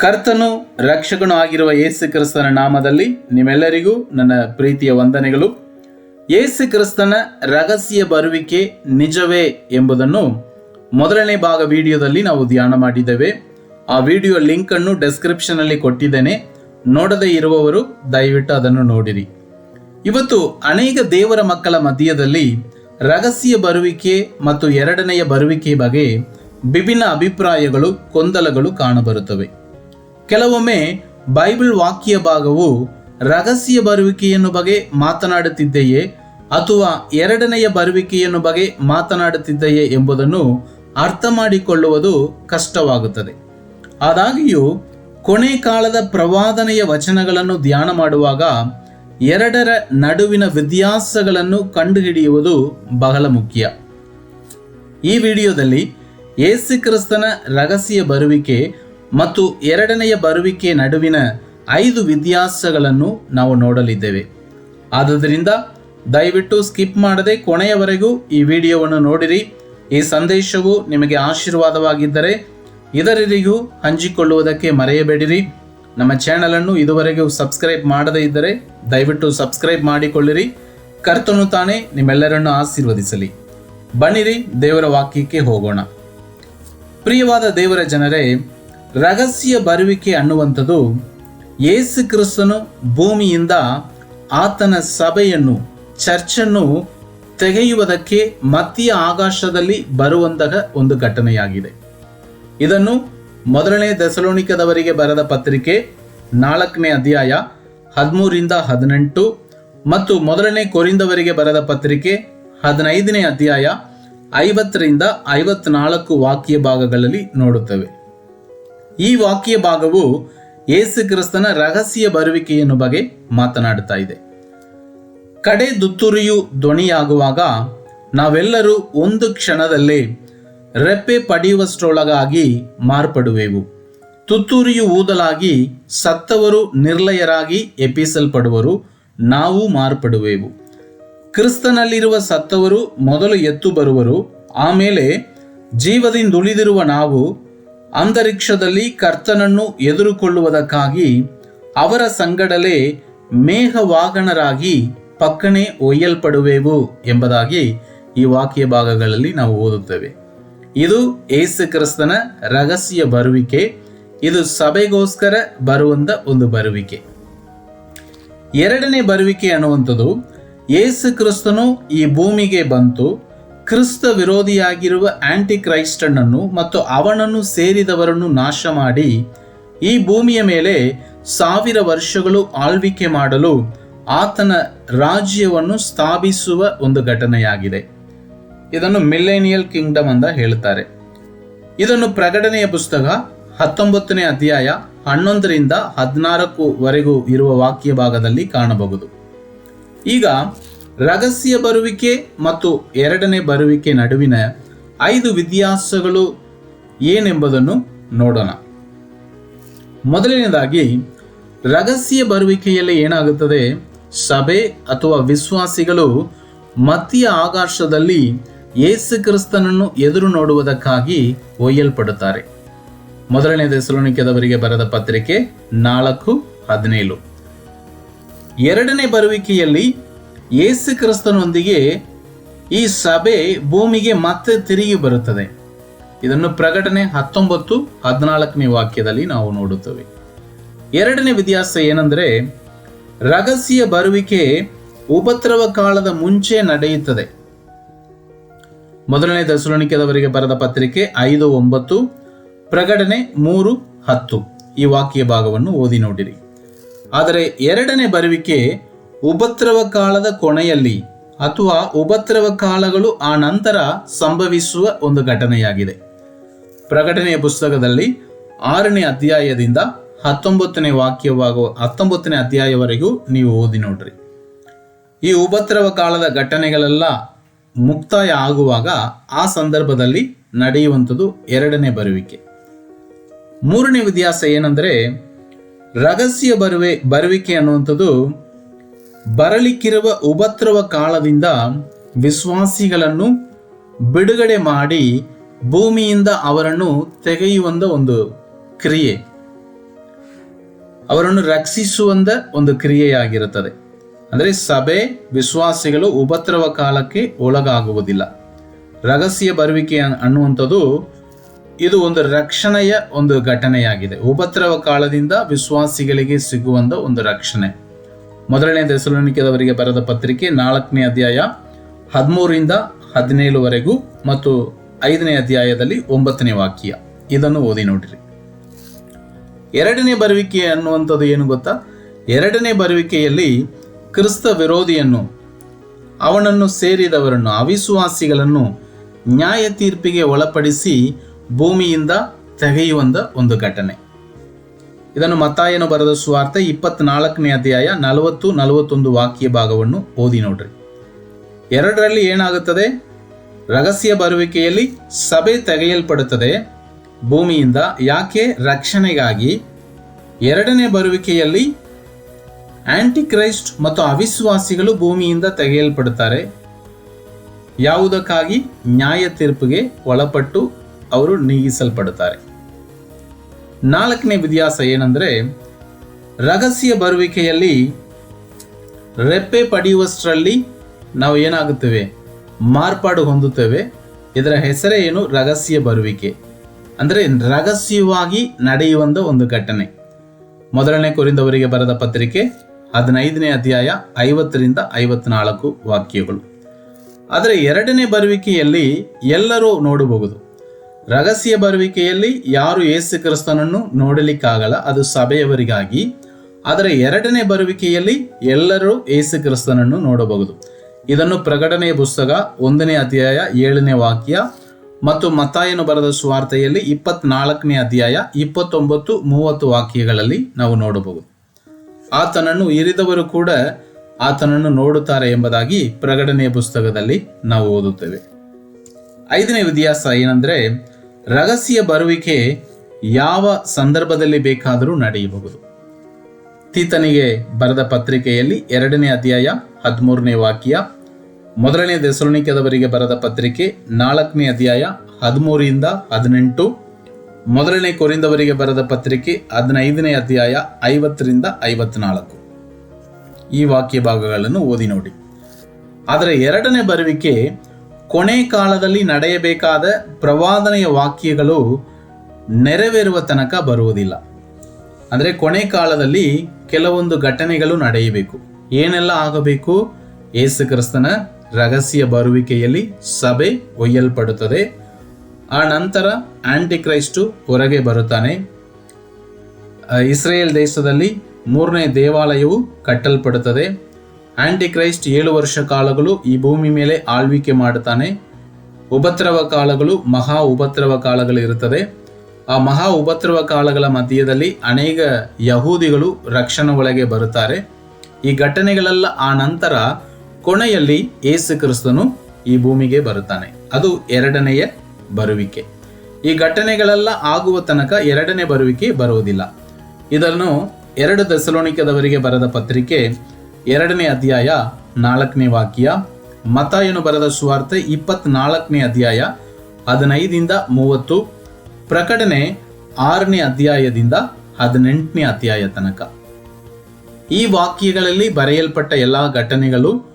ಕರ್ತನು ರಕ್ಷಕನು ಆಗಿರುವ ಯೇಸು ಕ್ರಿಸ್ತನ ನಾಮದಲ್ಲಿ ನಿಮ್ಮೆಲ್ಲರಿಗೂ ನನ್ನ ಪ್ರೀತಿಯ ವಂದನೆಗಳು. ಯೇಸು ಕ್ರಿಸ್ತನ ರಹಸ್ಯ ಬರುವಿಕೆ ನಿಜವೇ ಎಂಬುದನ್ನು ಮೊದಲನೇ ಭಾಗ ವಿಡಿಯೋದಲ್ಲಿ ನಾವು ಧ್ಯಾನ ಮಾಡಿದ್ದೇವೆ. ಆ ವಿಡಿಯೋ ಲಿಂಕ್ ಅನ್ನು ಡೆಸ್ಕ್ರಿಪ್ಷನ್ ಅಲ್ಲಿ ಕೊಟ್ಟಿದ್ದೇನೆ. ನೋಡದೇ ಇರುವವರು ದಯವಿಟ್ಟು ಅದನ್ನು ನೋಡಿರಿ. ಇವತ್ತು ಅನೇಕ ದೇವರ ಮಕ್ಕಳ ಮಧ್ಯದಲ್ಲಿ ರಹಸ್ಯ ಬರುವಿಕೆ ಮತ್ತು ಎರಡನೆಯ ಬರುವಿಕೆ ಬಗ್ಗೆ ವಿಭಿನ್ನ ಅಭಿಪ್ರಾಯಗಳು, ಗೊಂದಲಗಳು ಕಾಣಬರುತ್ತವೆ. ಕೆಲವೊಮ್ಮೆ ಬೈಬಲ್ ವಾಕ್ಯ ಭಾಗವು ರಹಸ್ಯ ಬರುವಿಕೆಯನ್ನು ಬಗ್ಗೆ ಮಾತನಾಡುತ್ತಿದ್ದೆಯೇ ಅಥವಾ ಎರಡನೆಯ ಬರುವಿಕೆಯನ್ನು ಬಗ್ಗೆ ಮಾತನಾಡುತ್ತಿದ್ದೆಯೇ ಎಂಬುದನ್ನು ಅರ್ಥ ಮಾಡಿಕೊಳ್ಳುವುದು ಕಷ್ಟವಾಗುತ್ತದೆ. ಆದಾಗ್ಯೂ, ಕೊನೆ ಕಾಲದ ಪ್ರವಾದನೆಯ ವಚನಗಳನ್ನು ಧ್ಯಾನ ಮಾಡುವಾಗ ಎರಡರ ನಡುವಿನ ವ್ಯತ್ಯಾಸಗಳನ್ನು ಕಂಡುಹಿಡಿಯುವುದು ಬಹಳ ಮುಖ್ಯ. ಈ ವಿಡಿಯೋದಲ್ಲಿ ಯೇಸು ಕ್ರಿಸ್ತನ ರಹಸ್ಯ ಬರುವಿಕೆ ಮತ್ತು ಎರಡನೆಯ ಬರುವಿಕೆ ನಡುವಿನ ಐದು ವ್ಯತ್ಯಾಸಗಳನ್ನು ನಾವು ನೋಡಲಿದ್ದೇವೆ. ಆದುದರಿಂದ ದಯವಿಟ್ಟು ಸ್ಕಿಪ್ ಮಾಡದೆ ಕೊನೆಯವರೆಗೂ ಈ ವಿಡಿಯೋವನ್ನು ನೋಡಿರಿ. ಈ ಸಂದೇಶವು ನಿಮಗೆ ಆಶೀರ್ವಾದವಾಗಿದ್ದರೆ ಇದರರಿಗೂ ಹಂಚಿಕೊಳ್ಳುವುದಕ್ಕೆ ಮರೆಯಬೇಡಿರಿ. ನಮ್ಮ ಚಾನಲನ್ನು ಇದುವರೆಗೂ ಸಬ್ಸ್ಕ್ರೈಬ್ ಮಾಡದೇ ಇದ್ದರೆ ದಯವಿಟ್ಟು ಸಬ್ಸ್ಕ್ರೈಬ್ ಮಾಡಿಕೊಳ್ಳಿರಿ. ಕರ್ತನು ತಾನೇ ನಿಮ್ಮೆಲ್ಲರನ್ನು ಆಶೀರ್ವದಿಸಲಿ. ಬನ್ನಿರಿ ದೇವರ ವಾಕ್ಯಕ್ಕೆ ಹೋಗೋಣ. ಪ್ರಿಯವಾದ ದೇವರ ಜನರೇ ರಹಸ್ಯ ಬರುವಿಕೆ ಅನ್ನುವಂಥದ್ದು ಯೇಸು ಕ್ರಿಸ್ತನು ಭೂಮಿಯಿಂದ ಆತನ ಸಭೆಯನ್ನು, ಚರ್ಚನ್ನು ತೆಗೆಯುವುದಕ್ಕೆ ಮತ್ತಿಯ ಆಕಾಶದಲ್ಲಿ ಬರುವಂತಹ ಒಂದು ಘಟನೆಯಾಗಿದೆ. ಇದನ್ನು ಮೊದಲನೇ ದಸಲೋಣಿಕದವರಿಗೆ ಬರೆದ ಪತ್ರಿಕೆ ನಾಲ್ಕನೇ ಅಧ್ಯಾಯ ಹದಿಮೂರಿಂದ ಹದಿನೆಂಟು ಮತ್ತು ಮೊದಲನೇ ಕೊರಿಂದವರಿಗೆ ಬರೆದ ಪತ್ರಿಕೆ ಹದಿನೈದನೇ ಅಧ್ಯಾಯ ಐವತ್ತರಿಂದ ಐವತ್ನಾಲ್ಕು ವಾಕ್ಯ ಭಾಗಗಳಲ್ಲಿ ನೋಡುತ್ತವೆ. ಈ ವಾಕ್ಯ ಭಾಗವು ಯೇಸು ಕ್ರಿಸ್ತನ ರಹಸ್ಯ ಬರುವಿಕೆಯನ್ನು ಬಗ್ಗೆ ಮಾತನಾಡುತ್ತಾ ಇದೆ. ಕಡೆ ದುತ್ತುರಿಯು ಧ್ವನಿಯಾಗುವಾಗ ನಾವೆಲ್ಲರೂ ಒಂದು ಕ್ಷಣದಲ್ಲೇ ರೆಪ್ಪೆ ಪಡೆಯುವಷ್ಟರೊಳಗಾಗಿ ಮಾರ್ಪಡುವೆವು. ತುತ್ತೂರಿಯು ಊದಲಾಗಿ ಸತ್ತವರು ನಿರ್ಲಯರಾಗಿ ಎಪ್ಪಿಸಲ್ಪಡುವರು ನಾವು ಮಾರ್ಪಡುವೆವು. ಕ್ರಿಸ್ತನಲ್ಲಿರುವ ಸತ್ತವರು ಮೊದಲು ಎತ್ತು ಬರುವರು ಆಮೇಲೆ ಜೀವದಿಂದ ಉಳಿದಿರುವ ನಾವು ಅಂತರಿಕ್ಷದಲ್ಲಿ ಕರ್ತನನ್ನು ಎದುರುಕೊಳ್ಳುವುದಕ್ಕಾಗಿ ಅವರ ಸಂಗಡಲೇ ಮೇಘವಾಗಣರಾಗಿ ಪಕ್ಕನೆ ಒಯ್ಯಲ್ಪಡುವೆವು ಎಂಬುದಾಗಿ ಈ ವಾಕ್ಯ ಭಾಗಗಳಲ್ಲಿ ನಾವು ಓದುತ್ತೇವೆ. ಇದು ಏಸು ಕ್ರಿಸ್ತನ ರಹಸ್ಯ ಬರುವಿಕೆ, ಇದು ಸಭೆಗೋಸ್ಕರ ಬರುವಂತ ಒಂದು ಬರುವಿಕೆ. ಎರಡನೇ ಬರುವಿಕೆ ಅನ್ನುವಂಥದ್ದು, ಏಸು ಕ್ರಿಸ್ತನು ಈ ಭೂಮಿಗೆ ಬಂತು ಕ್ರಿಸ್ತ ವಿರೋಧಿಯಾಗಿರುವ ಆಂಟಿ ಕ್ರೈಸ್ಟನನ್ನು ಮತ್ತು ಅವನನ್ನು ಸೇರಿದವರನ್ನು ನಾಶ ಮಾಡಿ ಈ ಭೂಮಿಯ ಮೇಲೆ ಸಾವಿರ ವರ್ಷಗಳು ಆಳ್ವಿಕೆ ಮಾಡಲು ಆತನ ರಾಜ್ಯವನ್ನು ಸ್ಥಾಪಿಸುವ ಒಂದು ಘಟನೆಯಾಗಿದೆ. ಇದನ್ನು ಮಿಲೇನಿಯಲ್ ಕಿಂಗ್ಡಮ್ ಅಂತ ಹೇಳ್ತಾರೆ ಇದನ್ನು ಪ್ರಕಟಣೆಯ ಪುಸ್ತಕ ಹತ್ತೊಂಬತ್ತನೇ ಅಧ್ಯಾಯ ಹನ್ನೊಂದರಿಂದ ಹದಿನಾಲ್ಕು ವರೆಗೂ ಇರುವ ವಾಕ್ಯ ಭಾಗದಲ್ಲಿ ಕಾಣಬಹುದು. ಈಗ ರಹಸ್ಯ ಬರುವಿಕೆ ಮತ್ತು ಎರಡನೇ ಬರುವಿಕೆ ನಡುವಿನ ಐದು ವ್ಯತ್ಯಾಸಗಳು ಏನೆಂಬುದನ್ನು ನೋಡೋಣ. ಮೊದಲನೇದಾಗಿ ರಹಸ್ಯ ಬರುವಿಕೆಯಲ್ಲಿ ಏನಾಗುತ್ತದೆ? ಸಭೆ ಅಥವಾ ವಿಶ್ವಾಸಿಗಳು ಮತಿಯ ಆಕಾಶದಲ್ಲಿ ಯೇಸು ಕ್ರಿಸ್ತನನ್ನು ಎದುರು ನೋಡುವುದಕ್ಕಾಗಿ ಒಯ್ಯಲ್ಪಡುತ್ತಾರೆ. ಮೊದಲನೇ ದೆಸಲೋನಿಕೆದವರಿಗೆ ಬರೆದ ಪತ್ರಿಕೆ ನಾಲ್ಕು ಹದಿನೇಳು. ಎರಡನೇ ಬರುವಿಕೆಯಲ್ಲಿ ಯೇಸು ಕ್ರಿಸ್ತನೊಂದಿಗೆ ಈ ಸಭೆ ಭೂಮಿಗೆ ಮತ್ತೆ ತಿರುಗಿ ಬರುತ್ತದೆ. ಇದನ್ನು ಪ್ರಕಟಣೆ ಹತ್ತೊಂಬತ್ತು, ಹದಿನಾಲ್ಕನೇ ವಾಕ್ಯದಲ್ಲಿ ನಾವು ನೋಡುತ್ತೇವೆ. ಎರಡನೇ ವ್ಯತ್ಯಾಸ ಏನೆಂದರೆ, ರಹಸ್ಯ ಬರುವಿಕೆ ಉಪದ್ರವ ಕಾಲದ ಮುಂಚೆ ನಡೆಯುತ್ತದೆ. ಮೊದಲನೇ ದಸುರಣಿಕೆದವರಿಗೆ ಬರೆದ ಪತ್ರಿಕೆ ಐದು, ಒಂಬತ್ತು, ಪ್ರಕಟಣೆ ಮೂರು, ಹತ್ತು. ಈ ವಾಕ್ಯ ಭಾಗವನ್ನು ಓದಿ ನೋಡಿರಿ. ಆದರೆ ಎರಡನೇ ಬರುವಿಕೆ ಉಪದ್ರವ ಕಾಲದ ಕೊನೆಯಲ್ಲಿ ಅಥವಾ ಉಪದ್ರವ ಕಾಲಗಳು ಆ ನಂತರ ಸಂಭವಿಸುವ ಒಂದು ಘಟನೆಯಾಗಿದೆ. ಪ್ರಕಟಣೆಯ ಪುಸ್ತಕದಲ್ಲಿ ಆರನೇ ಅಧ್ಯಾಯದಿಂದ ಹತ್ತೊಂಬತ್ತನೇ ವಾಕ್ಯವಾಗುವ ಹತ್ತೊಂಬತ್ತನೇ ಅಧ್ಯಾಯವರೆಗೂ ನೀವು ಓದಿ ನೋಡ್ರಿ. ಈ ಉಪದ್ರವ ಕಾಲದ ಘಟನೆಗಳೆಲ್ಲ ಮುಕ್ತಾಯ ಆಗುವಾಗ ಆ ಸಂದರ್ಭದಲ್ಲಿ ನಡೆಯುವಂಥದ್ದು ಎರಡನೇ ಬರುವಿಕೆ. ಮೂರನೇ ವ್ಯತ್ಯಾಸ ಏನಂದರೆ, ರಹಸ್ಯ ಬರುವೆ, ಬರುವಿಕೆ ಅನ್ನುವಂಥದ್ದು ಬರಲಿಕ್ಕಿರುವ ಉಪದ್ರವ ಕಾಲದಿಂದ ವಿಶ್ವಾಸಿಗಳನ್ನು ಬಿಡುಗಡೆ ಮಾಡಿ ಭೂಮಿಯಿಂದ ಅವರನ್ನು ತೆಗೆಯುವಂತ ಒಂದು ಕ್ರಿಯೆ. ಅವರನ್ನು ರಕ್ಷಿಸುವಂತ ಒಂದು ಕ್ರಿಯೆಯಾಗಿರುತ್ತದೆ. ಅಂದರೆ ಸಭೆ, ವಿಶ್ವಾಸಿಗಳು ಉಪದ್ರವ ಕಾಲಕ್ಕೆ ಒಳಗಾಗುವುದಿಲ್ಲ. ರಹಸ್ಯ ಬರುವಿಕೆ ಅನ್- ಅನ್ನುವಂಥದ್ದು ಇದು ಒಂದು ರಕ್ಷಣೆಯ ಒಂದು ಘಟನೆಯಾಗಿದೆ. ಉಪದ್ರವ ಕಾಲದಿಂದ ವಿಶ್ವಾಸಿಗಳಿಗೆ ಸಿಗುವಂಥ ಒಂದು ರಕ್ಷಣೆ. ಮೊದಲನೇ ದೆಸಲೋನಿಕೆದವರಿಗೆ ಬರೆದ ಪತ್ರಿಕೆ ನಾಲ್ಕನೇ ಅಧ್ಯಾಯ ಹದಿಮೂರಿಂದ ಹದಿನೇಳುವರೆಗೂ ಮತ್ತು ಐದನೇ ಅಧ್ಯಾಯದಲ್ಲಿ ಒಂಬತ್ತನೇ ವಾಕ್ಯ. ಇದನ್ನು ಓದಿ ನೋಡಿರಿ. ಎರಡನೇ ಬರುವಿಕೆ ಅನ್ನುವಂಥದ್ದು ಏನು ಗೊತ್ತಾ? ಎರಡನೇ ಬರುವಿಕೆಯಲ್ಲಿ ಕ್ರಿಸ್ತ ವಿರೋಧಿಯನ್ನು, ಅವನನ್ನು ಸೇರಿದವರನ್ನು, ಅವಿಶ್ವಾಸಿಗಳನ್ನು ನ್ಯಾಯ ತೀರ್ಪಿಗೆ ಒಳಪಡಿಸಿ ಭೂಮಿಯಿಂದ ತೆಗೆಯುವಂಥ ಒಂದು ಘಟನೆ. ಇದನ್ನು ಮತ್ತಾಯನು ಬರೆದ ಸುವಾರ್ಥ ಇಪ್ಪತ್ನಾಲ್ಕನೇ ಅಧ್ಯಾಯ ನಲವತ್ತು ನಲವತ್ತೊಂದು ವಾಕ್ಯ ಭಾಗವನ್ನು ಓದಿ ನೋಡ್ರಿ. ಎರಡರಲ್ಲಿ ಏನಾಗುತ್ತದೆ? ರಹಸ್ಯ ಬರುವಿಕೆಯಲ್ಲಿ ಸಭೆ ತೆಗೆಯಲ್ಪಡುತ್ತದೆ. ಭೂಮಿಯಿಂದ ಯಾಕೆ ರಕ್ಷಣೆಗಾಗಿ? ಎರಡನೇ ಬರುವಿಕೆಯಲ್ಲಿ ಆಂಟಿ ಕ್ರೈಸ್ಟ್ ಮತ್ತು ಅವಿಶ್ವಾಸಿಗಳು ಭೂಮಿಯಿಂದ ತೆಗೆಯಲ್ಪಡುತ್ತಾರೆ. ಯಾವುದಕ್ಕಾಗಿ? ನ್ಯಾಯ ತೀರ್ಪಿಗೆ ಒಳಪಟ್ಟು ಅವರು ನೀಗಿಸಲ್ಪಡುತ್ತಾರೆ. ನಾಲ್ಕನೇ ವ್ಯತ್ಯಾಸ ಏನಂದರೆ, ರಹಸ್ಯ ಬರುವಿಕೆಯಲ್ಲಿ ರೆಪ್ಪೆ ಪಡೆಯುವಷ್ಟರಲ್ಲಿ ನಾವು ಏನಾಗುತ್ತೇವೆ? ಮಾರ್ಪಾಡು ಹೊಂದುತ್ತೇವೆ. ಇದರ ಹೆಸರೇ ಏನು? ರಹಸ್ಯ ಬರುವಿಕೆ. ಅಂದರೆ ರಹಸ್ಯವಾಗಿ ನಡೆಯುವಂಥ ಒಂದು ಘಟನೆ. ಮೊದಲನೇ ಕುರಿಂದವರಿಗೆ ಬರೆದ ಪತ್ರಿಕೆ ಹದಿನೈದನೇ ಅಧ್ಯಾಯ ಐವತ್ತರಿಂದ ಐವತ್ನಾಲ್ಕು ವಾಕ್ಯಗಳು. ಆದರೆ ಎರಡನೇ ಬರುವಿಕೆಯಲ್ಲಿ ಎಲ್ಲರೂ ನೋಡಬಹುದು. ರಹಸ್ಯ ಬರುವಿಕೆಯಲ್ಲಿ ಯಾರು ಯೇಸು ಕ್ರಿಸ್ತನನ್ನು ನೋಡಲಿಕ್ಕಾಗಲ್ಲ, ಅದು ಸಭೆಯವರಿಗಾಗಿ. ಆದರೆ ಎರಡನೇ ಬರುವಿಕೆಯಲ್ಲಿ ಎಲ್ಲರೂ ಯೇಸು ಕ್ರಿಸ್ತನನ್ನು ನೋಡಬಹುದು. ಇದನ್ನು ಪ್ರಕಟಣೆಯ ಪುಸ್ತಕ ಒಂದನೇ ಅಧ್ಯಾಯ ಏಳನೇ ವಾಕ್ಯ ಮತ್ತು ಮತ್ತಾಯನು ಬರೆದ ಸ್ವಾರ್ಥೆಯಲ್ಲಿ ಇಪ್ಪತ್ನಾಲ್ಕನೇ ಅಧ್ಯಾಯ ಇಪ್ಪತ್ತೊಂಬತ್ತು ಮೂವತ್ತು ವಾಕ್ಯಗಳಲ್ಲಿ ನಾವು ನೋಡಬಹುದು. ಆತನನ್ನು ಇರಿದವರು ಕೂಡ ಆತನನ್ನು ನೋಡುತ್ತಾರೆ ಎಂಬುದಾಗಿ ಪ್ರಕಟಣೆಯ ಪುಸ್ತಕದಲ್ಲಿ ನಾವು ಓದುತ್ತೇವೆ. ಐದನೇ ವ್ಯತ್ಯಾಸ ಏನಂದ್ರೆ ರಹಸ್ಯ ಬರುವಿಕೆ ಯಾವ ಸಂದರ್ಭದಲ್ಲಿ ಬೇಕಾದರೂ ನಡೆಯಬಹುದು. ತೀತನಿಗೆ ಬರೆದ ಪತ್ರಿಕೆಯಲ್ಲಿ ಎರಡನೇ ಅಧ್ಯಾಯ ಹದಿಮೂರನೇ ವಾಕ್ಯ, ಮೊದಲನೇ ದೆಸಲೋನಿಕದವರಿಗೆ ಬರೆದ ಪತ್ರಿಕೆ ನಾಲ್ಕನೇ ಅಧ್ಯಾಯ ಹದಿಮೂರಿಂದ ಹದಿನೆಂಟು, ಮೊದಲನೇ ಕೊರಿಂದವರಿಗೆ ಬರೆದ ಪತ್ರಿಕೆ ಹದಿನೈದನೇ ಅಧ್ಯಾಯ ಐವತ್ತರಿಂದ ಐವತ್ನಾಲ್ಕು. ಈ ವಾಕ್ಯ ಭಾಗಗಳನ್ನು ಓದಿ ನೋಡಿ. ಆದರೆ ಎರಡನೇ ಬರುವಿಕೆ ಕೊನೆ ಕಾಲದಲ್ಲಿ ನಡೆಯಬೇಕಾದ ಪ್ರವಾದನೆಯ ವಾಕ್ಯಗಳು ನೆರವೇರುವ ತನಕ ಬರುವುದಿಲ್ಲ. ಅಂದರೆ ಕೊನೆ ಕಾಲದಲ್ಲಿ ಕೆಲವೊಂದು ಘಟನೆಗಳು ನಡೆಯಬೇಕು. ಏನೆಲ್ಲ ಆಗಬೇಕು? ಯೇಸು ಕ್ರಿಸ್ತನ ರಹಸ್ಯ ಬರುವಿಕೆಯಲ್ಲಿ ಸಭೆ ಒಯ್ಯಲ್ಪಡುತ್ತದೆ. ಆ ನಂತರ ಆಂಟಿ ಕ್ರೈಸ್ಟು ಹೊರಗೆ ಬರುತ್ತಾನೆ. ಇಸ್ರೇಲ್ ದೇಶದಲ್ಲಿ ಮೂರನೇ ದೇವಾಲಯವು ಕಟ್ಟಲ್ಪಡುತ್ತದೆ. ಆಂಟಿ ಕ್ರೈಸ್ಟ್ ಏಳು ವರ್ಷ ಕಾಲಗಳು ಈ ಭೂಮಿ ಮೇಲೆ ಆಳ್ವಿಕೆ ಮಾಡುತ್ತಾನೆ. ಉಪದ್ರವ ಕಾಲಗಳು ಮಹಾ ಉಪದ್ರವ ಕಾಲಗಳು ಇರುತ್ತದೆ. ಆ ಮಹಾ ಉಪದ್ರವ ಕಾಲಗಳ ಮಧ್ಯದಲ್ಲಿ ಅನೇಕ ಯಹೂದಿಗಳು ರಕ್ಷಣೆ ಒಳಗೆ ಬರುತ್ತಾರೆ. ಈ ಘಟನೆಗಳೆಲ್ಲ ಆ ನಂತರ ಕೊನೆಯಲ್ಲಿ ಏಸು ಕ್ರಿಸ್ತನು ಈ ಭೂಮಿಗೆ ಬರುತ್ತಾನೆ. ಅದು ಎರಡನೆಯ ಬರುವಿಕೆ. ಈ ಘಟನೆಗಳೆಲ್ಲ ಆಗುವ ತನಕ ಎರಡನೇ ಬರುವಿಕೆ ಬರುವುದಿಲ್ಲ. ಇದನ್ನು ಎರಡು ದಸಲೋಣಿಕದವರಿಗೆ ಬರೆದ ಪತ್ರಿಕೆ ಎರಡನೇ ಅಧ್ಯಾಯ ನಾಲ್ಕನೇ ವಾಕ್ಯ. ಮತ ಮತಾಯನು ಬರೆದ ಸುವಾರ್ತೆ ಇಪ್ಪತ್ನಾಲ್ಕನೇ ಅಧ್ಯಾಯ ಹದಿನೈದಿಂದ ಮೂವತ್ತು. ಪ್ರಕಟಣೆ ಆರನೇ ಅಧ್ಯಾಯದಿಂದ ಹದಿನೆಂಟನೇ ಅಧ್ಯಾಯ ತನಕ. ಈ ವಾಕ್ಯಗಳಲ್ಲಿ ಬರೆಯಲ್ಪಟ್ಟ ಎಲ್ಲ ಘಟನೆಗಳು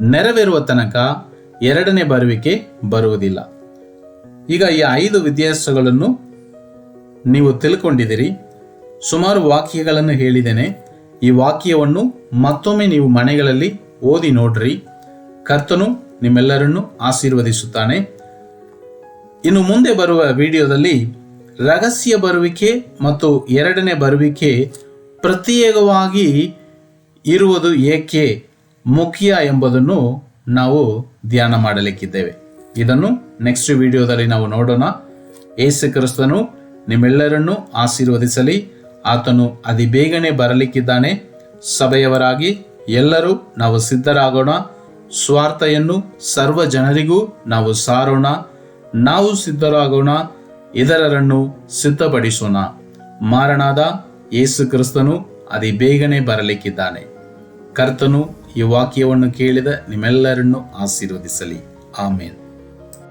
ನೆರವೇರುವ ತನಕ ಎರಡನೇ ಬರುವಿಕೆ ಬರುವುದಿಲ್ಲ. ಈಗ ಈ ಐದು ವಿದ್ಯಾಸಗಳನ್ನು ನೀವು ತಿಳ್ಕೊಂಡಿದ್ದೀರಿ. ಸುಮಾರು ವಾಕ್ಯಗಳನ್ನು ಹೇಳಿದ್ದೇನೆ. ಈ ವಾಕ್ಯವನ್ನು ಮತ್ತೊಮ್ಮೆ ನೀವು ಮನೆಗಳಲ್ಲಿ ಓದಿ ನೋಡ್ರಿ. ಕರ್ತನು ನಿಮ್ಮೆಲ್ಲರನ್ನು ಆಶೀರ್ವದಿಸುತ್ತಾನೆ. ಇನ್ನು ಮುಂದೆ ಬರುವ ವಿಡಿಯೋದಲ್ಲಿ ರಹಸ್ಯ ಬರುವಿಕೆ ಮತ್ತು ಎರಡನೇ ಬರುವಿಕೆ ಪ್ರತ್ಯೇಕವಾಗಿ ಇರುವುದು ಏಕೆ ಮುಖ್ಯ ಎಂಬುದನ್ನು ನಾವು ಧ್ಯಾನ ಮಾಡಲಿಕ್ಕಿದ್ದೇವೆ. ಇದನ್ನು ನೆಕ್ಸ್ಟ್ ವಿಡಿಯೋದಲ್ಲಿ ನಾವು ನೋಡೋಣ. ಏಸು ಕ್ರಿಸ್ತನು ನಿಮ್ಮೆಲ್ಲರನ್ನು ಆಶೀರ್ವದಿಸಲಿ. ಆತನು ಅದಿ ಬೇಗನೆ ಬರಲಿಕ್ಕಿದ್ದಾನೆ. ಸಭೆಯವರಾಗಿ ಎಲ್ಲರೂ ನಾವು ಸಿದ್ಧರಾಗೋಣ. ಸ್ವಾರ್ಥೆಯನ್ನು ಸರ್ವ ಜನರಿಗೂ ನಾವು ಸಾರೋಣ. ನಾವು ಸಿದ್ಧರಾಗೋಣ. ಇತರರನ್ನು ಸಿದ್ಧಪಡಿಸೋಣ. ಮಾರಣಾದ ಯೇಸು ಕ್ರಿಸ್ತನು ಅದಿ ಬೇಗನೆ ಬರಲಿಕ್ಕಿದ್ದಾನೆ. ಕರ್ತನು ಈ ವಾಕ್ಯವನ್ನು ಕೇಳಿದ ನಿಮ್ಮೆಲ್ಲರನ್ನು ಆಶೀರ್ವದಿಸಲಿ. ಆಮೇನ್.